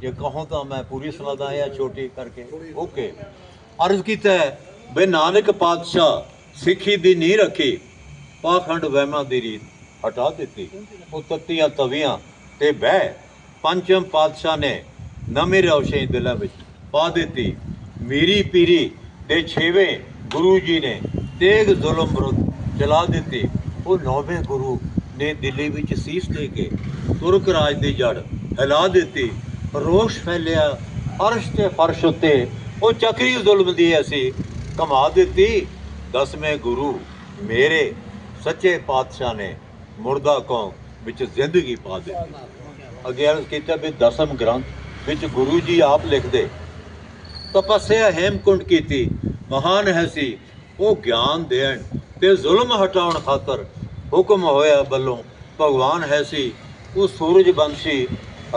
ਜੇ ਕਹੋ ਤਾਂ ਮੈਂ ਪੂਰੀ ਸੁਣਾਦਾ ਜਾਂ ਛੋਟੀ ਕਰਕੇ। ਓਕੇ। ਅਰਜ਼ ਕੀਤਾ ਹੈ, ਬੇ ਨਾਨਕ ਪਾਤਸ਼ਾਹ ਸਿੱਖੀ ਦੀ ਨੀਂਹ ਰੱਖੀ ਪਾਖੰਡ ਵਹਿਮਾਂ ਦੀ ਰੀਤ ਹਟਾ ਦਿੱਤੀ। ਉਹ ਤੱਤੀਆਂ ਤਵੀਆਂ ਤੇ ਬਹਿ ਪੰਚਮ ਪਾਤਸ਼ਾਹ ਨੇ ਨਵੇਂ ਰੌਸ਼ਨੀ ਦਿਲਾਂ ਵਿੱਚ ਪਾ ਦਿੱਤੀ। ਮੀਰੀ ਪੀਰੀ ਦੇ ਛੇਵੇਂ ਗੁਰੂ ਜੀ ਨੇ ਤੇਗ ਜ਼ੁਲਮ ਵਿਰੁੱਧ ਚਲਾ ਦਿੱਤੀ। ਉਹ ਨੌਵੇਂ ਗੁਰੂ ਨੇ ਦਿੱਲੀ ਵਿੱਚ ਸੀਸ ਦੇ ਕੇ ਤੁਰਕ ਰਾਜ ਦੀ ਜੜ ਹਿਲਾ ਦਿੱਤੀ। ਰੋਸ਼ ਫੈਲਿਆ, ਅਰਸ਼ ਤੇ ਫਰਸ਼ ਉੱਤੇ। ਉਹ ਚੱਕਰੀ ਜ਼ੁਲਮ ਦੀ ਐਸੀ ਕਮਾ ਦਿੱਤੀ। ਦਸਵੇਂ ਗੁਰੂ ਮੇਰੇ, ਸੱਚੇ ਪਾਤਸ਼ਾਹ ਨੇ ਮੁਰਦਾ ਕੌਮ ਵਿੱਚ ਜ਼ਿੰਦਗੀ ਪਾ ਦਿੱਤੀ। ਅੱਗੇ ਅਰਜ਼ ਕੀਤਾ ਵੀ ਦਸਮ ਗ੍ਰੰਥ ਵਿੱਚ ਗੁਰੂ ਜੀ ਆਪ ਲਿਖਦੇ। ਤਪੱਸਿਆ ਹੇਮਕੁੰਡ ਕੀਤੀ। ਮਹਾਨ ਹੈ ਸੀ, ਉਹ ਗਿਆਨ ਦੇਣ ਤੇ ਜ਼ੁਲਮ ਹਟਾਉਣ ਖਾਤਰ ਹੁਕਮ ਹੋਇਆ ਵੱਲੋਂ ਭਗਵਾਨ ਹੈ ਸੀ, ਉਹ ਸੂਰਜ ਬੰਸ਼ੀ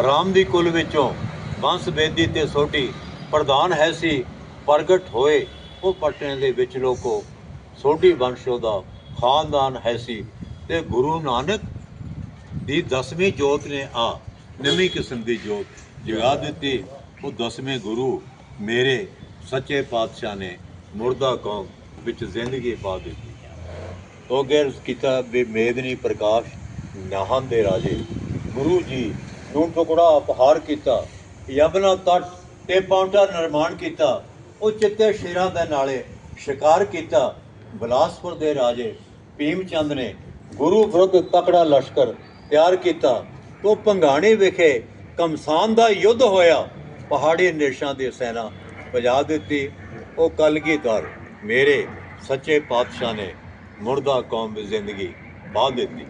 ਰਾਮ ਦੀ ਕੁਲ ਵਿੱਚੋਂ ਬੰਸ, ਬੇਦੀ ਤੇ ਸੋਟੀ ਪ੍ਰਧਾਨ ਹੈ ਸੀ, ਪ੍ਰਗਟ ਹੋਏ। ਉਹ ਪਟਨੇ ਦੇ ਵਿੱਚ ਲੋਕੋ ਸੋਢੀ ਵੰਸ਼ੋ ਦਾ ਖਾਨਦਾਨ ਹੈ ਸੀ ਤੇ ਗੁਰੂ ਨਾਨਕ ਦੀ ਦਸਵੀਂ ਜੋਤ ਨੇ ਆ, ਨਵੀਂ ਕਿਸਮ ਦੀ ਜੋਤ ਜਗਾ ਦਿੱਤੀ। ਉਹ ਦਸਵੇਂ ਗੁਰੂ ਮੇਰੇ ਸੱਚੇ ਪਾਤਸ਼ਾਹ ਨੇ ਮੁਰਦਾ ਕੌਮ ਵਿੱਚ ਜ਼ਿੰਦਗੀ ਪਾ ਦਿੱਤੀ। ਉਹ ਗੈਰ ਕੀਤਾ ਬੇਮੇਦਨੀ ਪ੍ਰਕਾਸ਼ ਨਾਹਨ ਦੇ ਰਾਜੇ। ਗੁਰੂ ਜੀ ਨੂੰ ਟੁਕੜਾ ਅਪਹਾਰ ਕੀਤਾ, ਯਮਨਾ ਤਟ ਤੇ ਪੌਂਟਾ ਨਿਰਮਾਣ ਕੀਤਾ, ਉਹ ਚਿੱਤੇ ਸ਼ੇਰਾਂ ਦੇ ਨਾਲੇ ਸ਼ਿਕਾਰ ਕੀਤਾ। ਬਲਾਸਪੁਰ ਦੇ ਰਾਜੇ ਭੀਮ ਚੰਦ ਨੇ ਗੁਰੂ ਵਿਰੁੱਧ ਤਕੜਾ ਲਸ਼ਕਰ ਤਿਆਰ ਕੀਤਾ। ਉਹ ਭੰਗਾਣੀ ਵਿਖੇ ਕਮਸਾਨ ਦਾ ਯੁੱਧ ਹੋਇਆ। ਪਹਾੜੀ ਨਿਸ਼ਾਂ ਦੀ ਸੈਨਾ ਵਜਾ ਦਿੱਤੀ। ਉਹ ਕਲਗੀਧਰ, ਮੇਰੇ ਸੱਚੇ ਪਾਤਸ਼ਾਹ ਨੇ ਮੁਰਦਾ ਕੌਮ ਦੀ ਜ਼ਿੰਦਗੀ ਬਾਹ ਦਿੱਤੀ।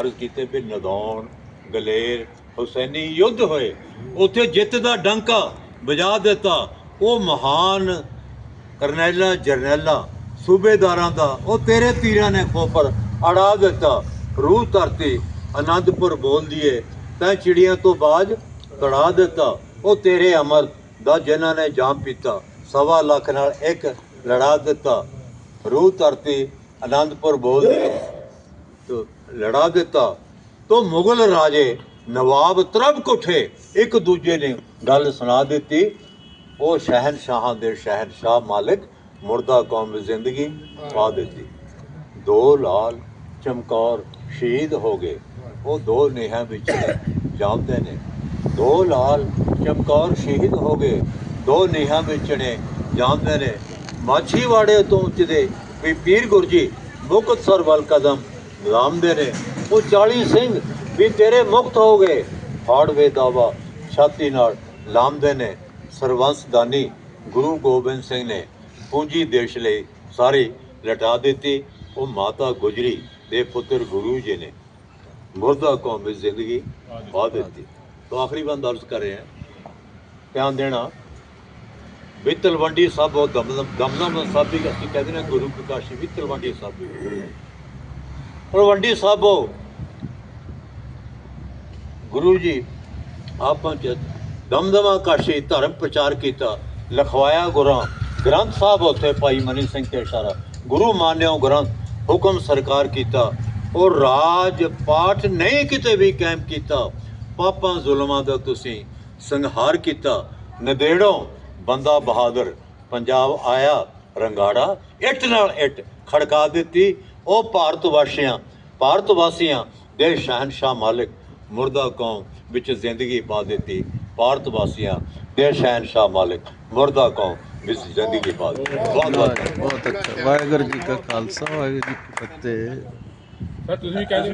ਅਰਜ਼ ਕੀਤੇ ਵੀ ਨਦੌਣ ਗਲੇਰ ਹੁਸੈਨੀ ਯੁੱਧ ਹੋਏ। ਉੱਥੇ ਜਿੱਤ ਦਾ ਡੰਕਾ ਵਜਾ ਦਿੱਤਾ। ਉਹ ਮਹਾਨ ਕਰਨੈਲਾ ਜਰਨੈਲਾ, ਸੂਬੇਦਾਰਾਂ ਦਾ, ਉਹ ਤੇਰੇ ਤੀਰਾਂ ਨੇ ਖੋਪਰ ਅੜਾ ਦਿੱਤਾ। ਰੂਹ ਧਰਤੀ ਆਨੰਦਪੁਰ ਬੋਲਦੀਏ ਤੈਂ ਚਿੜੀਆਂ ਤੋਂ ਬਾਜ ਤੜਾ ਦਿੱਤਾ। ਉਹ ਤੇਰੇ ਅਮਰ ਦਾ ਜਿਨ੍ਹਾਂ ਨੇ ਜਾਮ ਪੀਤਾ, ਸਵਾ ਲੱਖ ਨਾਲ ਇੱਕ ਲੜਾ ਦਿੱਤਾ। ਰੂਹ ਧਰਤੀ ਆਨੰਦਪੁਰ ਬੋਲਦੀ ਤੋ ਲੜਾ ਦਿੱਤਾ। ਤੋ ਮੁਗਲ ਰਾਜੇ ਨਵਾਬ ਤਰਬ ਕੋਠੇ। ਇੱਕ ਦੂਜੇ ਨੇ ਗੱਲ ਸੁਣਾ ਦਿੱਤੀ। ਉਹ ਸ਼ਹਿਨਸ਼ਾਹਾਂ ਦੇ ਸ਼ਹਿਨਸ਼ਾਹ ਮਾਲਿਕ ਮੁਰਦਾ ਕੌਮ ਦੀ ਜ਼ਿੰਦਗੀ ਪਾ ਦਿੱਤੀ। ਦੋ ਲਾਲ ਚਮਕੌਰ ਸ਼ਹੀਦ ਹੋ ਗਏ। ਉਹ ਦੋ ਨੇਹਾਂ ਵਿੱਚ ਜਾਂਦੇ ਨੇ। ਦੋ ਲਾਲ ਚਮਕੌਰ ਸ਼ਹੀਦ ਹੋ ਗਏ। ਦੋ ਨੇਹਾਂ ਵਿੱਚ ਨੇ ਜਾਂਦੇ ਨੇ। ਮਾਛੀਵਾੜੇ ਤੋਂ ਉੱਚਦੇ ਵੀ ਪੀਰ ਗੁਰਜੀ ਮੁਕਤਸਰ ਵੱਲ ਕਦਮ ਲਾਉਂਦੇ ਨੇ। ਉਹ 40 ਸਿੰਘ ਵੀ ਤੇਰੇ ਮੁਕਤ ਹੋ ਗਏ ਫਾੜਵੇ ਦਾਵਾ, ਛਾਤੀ ਨਾਲ ਲਾਮਦੇ ਨੇ ਸਰਵੰਸ ਦਾਨੀ ਗੁਰੂ ਗੋਬਿੰਦ ਸਿੰਘ ਨੇ ਪੂੰਜੀ ਦੇਸ਼ ਲਈ ਸਾਰੀ ਲਟਾ ਦਿੱਤੀ। ਉਹ ਮਾਤਾ ਗੁਜਰੀ ਦੇ ਪੁੱਤਰ ਗੁਰੂ ਜੀ ਨੇ ਮੁਰਦਾ ਕੌਮ ਵਿੱਚ ਜ਼ਿੰਦਗੀ ਪਾ ਦਿੱਤੀ। ਤਾਂ ਆਖਰੀ ਬੰਦ ਅਰਜ਼ ਕਰ ਰਿਹਾ ਧਿਆਨ ਦੇਣਾ, ਵੀ ਤਲਵੰਡੀ ਸਾਹਿਬ ਦਮਦਮ ਦਮਦਮ ਸਾਹਿਬ ਵੀ ਅਸੀਂ ਕਹਿੰਦੇ ਨੇ ਗੁਰੂ ਪ੍ਰਕਾਸ਼ੀ ਵੀ ਤਲਵੰਡੀ ਸਾਹਿਬ ਵੀ। ਤਲਵੰਡੀ ਸਾਹਿਬੋ ਗੁਰੂ ਜੀ, ਆਪਾਂ ਚ ਦਮਦਮਾ ਕਾਸ਼ੀ ਧਰਮ ਪ੍ਰਚਾਰ ਕੀਤਾ, ਲਖਵਾਇਆ ਗੁਰਾਂ। ਗ੍ਰੰਥ ਸਾਹਿਬ ਉੱਥੇ ਭਾਈ ਮਨੀ ਸਿੰਘ ਤੇ ਇਸ਼ਾਰਾ। ਗੁਰੂ ਮਾਨਿਓ ਗ੍ਰੰਥ ਹੁਕਮ ਸਰਕਾਰ ਕੀਤਾ। ਉਹ ਰਾਜ ਪਾਠ ਨਹੀਂ ਕਿਤੇ ਵੀ ਕਾਇਮ ਕੀਤਾ। ਪਾਪਾਂ, ਜ਼ੁਲਮਾਂ ਦਾ ਤੁਸੀਂ ਸੰਹਾਰ ਕੀਤਾ। ਨਦੇੜੋਂ ਬੰਦਾ ਬਹਾਦਰ ਪੰਜਾਬ ਆਇਆ, ਰੰਗਾੜਾ, ਇੱਟ ਨਾਲ ਇੱਟ ਖੜਕਾ ਦਿੱਤੀ। ਉਹ ਭਾਰਤ ਵਾਸੀਆਂ ਭਾਰਤ ਵਾਸੀਆਂ ਦੇ ਸ਼ਹਿਨशाह ਮਾਲਿਕ ਮੁਰਦਾ ਕੌਮ ਵਿੱਚ ਜ਼ਿੰਦਗੀ ਪਾ ਦਿੱਤੀ। ਭਾਰਤ ਵਾਸੀਆਂ ਦੇ ਸ਼ਹਿਨशाह ਮਾਲਿਕ ਮੁਰਦਾ ਕੌਮ ਵਿੱਚ ਜ਼ਿੰਦਗੀ ਪਾ ਦਿੱਤੀ। ਬਹੁਤ ਬਹੁਤ। ਬਹੁਤ ਅੱਛਾ। ਵਾਹਿਗੁਰੂ ਜੀ ਕਾ ਖਾਲਸਾ ਵਾਹਿਗੁਰੂ ਜੀ ਕੀ ਫਤਿਹ। ਸਰ ਤੁਸੀਂ ਵੀ ਕਹਿੰਦੇ